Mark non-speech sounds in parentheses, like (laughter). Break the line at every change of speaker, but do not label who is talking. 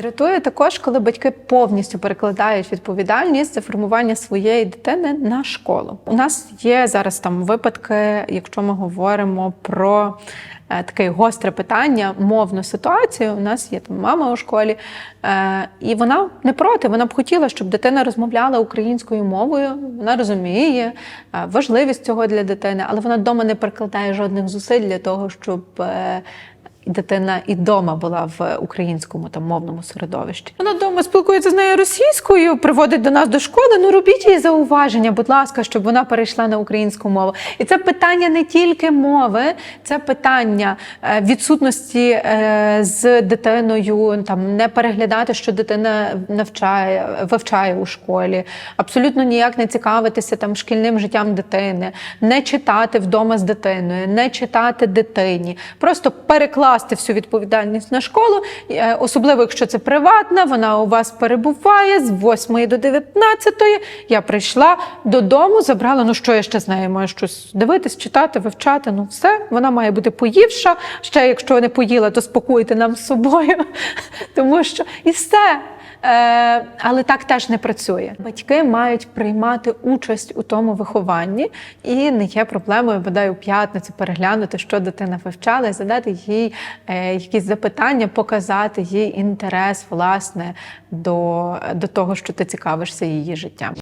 Дратує також, коли батьки повністю перекладають відповідальність за формування своєї дитини на школу. У нас є зараз там випадки, якщо ми говоримо про е, таке гостре питання, мовну ситуацію. У нас є там мама у школі, е, і вона не проти. Вона б хотіла, щоб дитина розмовляла українською мовою. Вона розуміє е, важливість цього для дитини, але вона вдома не прикладає жодних зусиль для того, щоб. Дитина і вдома була в українському там мовному середовищі. Вона вдома спілкується з нею російською, приводить до нас до школи. Ну робіть їй зауваження, будь ласка, щоб вона перейшла на українську мову. І це питання не тільки мови, це питання е, відсутності е, з дитиною, там не переглядати, що дитина навчає, вивчає у школі, абсолютно ніяк не цікавитися там шкільним життям дитини, не читати вдома з дитиною, не читати дитині, просто перекласти всю відповідальність на школу, е, особливо якщо це приватна, вона у вас перебуває з 8 до 19. Я прийшла додому, забрала. Ну що я ще з нею маю щось дивитись, читати, вивчати. Ну все, вона має бути поївша. Ще якщо не поїла, то спокуйте нам з собою, (laughs) тому що і все. Е, але так теж не працює. Батьки мають приймати участь у тому вихованні, і не є проблемою бодай у п'ятницю переглянути, що дитина вивчала, і задати їй е, якісь запитання, показати їй інтерес власне до, до того, що ти цікавишся її життям.